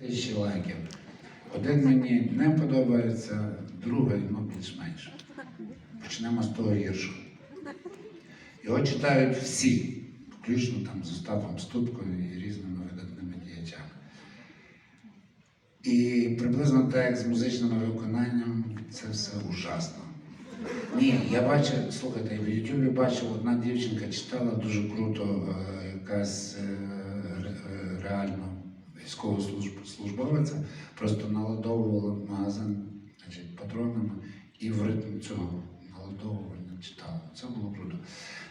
Тисячі лайків. Один мені не подобається, другий ну, більш-менш. Почнемо з того гіршого. Його читають всі, включно там з Остапом Ступкою і різними видатними діячами. І приблизно так, як з музичним виконанням, це все ужасно. Ні, я бачив, слухайте, в Ютубі бачив, одна дівчинка читала дуже круто, е, якась е, реально просто наладовувала магазин значить, патронами і в ритм цього наладовування читала. Це було круто.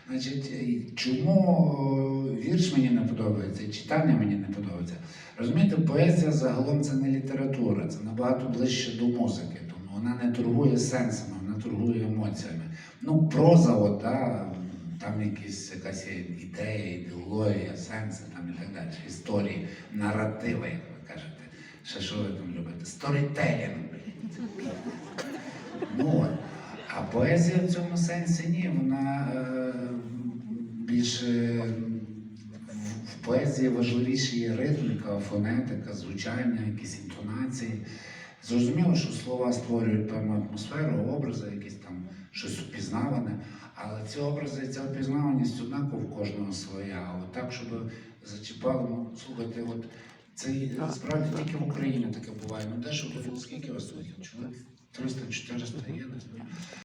Значить, чому е, вірш мені не подобається читання мені не подобається? Розумієте, поезія загалом це не література, це набагато ближче до музики. Тому вона не торгує сенсами, вона торгує емоціями. Ну, проза, от, да, там якісь, якась ідея, ідеологія, сенси там і так далі, історії, наративи, як ви кажете. Ще що ви там любите? Сторітелінг, блін. Ну, а поезія в цьому сенсі ні, вона е, більше в- в поезії важливіші є ритміка, фонетика, звучання, якісь інтонації. Зрозуміло, що слова створюють певну атмосферу, образи, якісь там щось впізнаване, але ці образи ця впізнаваність однаково в кожного своя. А от так, щоб зачіпало, ну слухайте, от це справді тільки в Україні таке буває. Ну де щоб скільки вас? Чоловік 300-400 є, не знаю.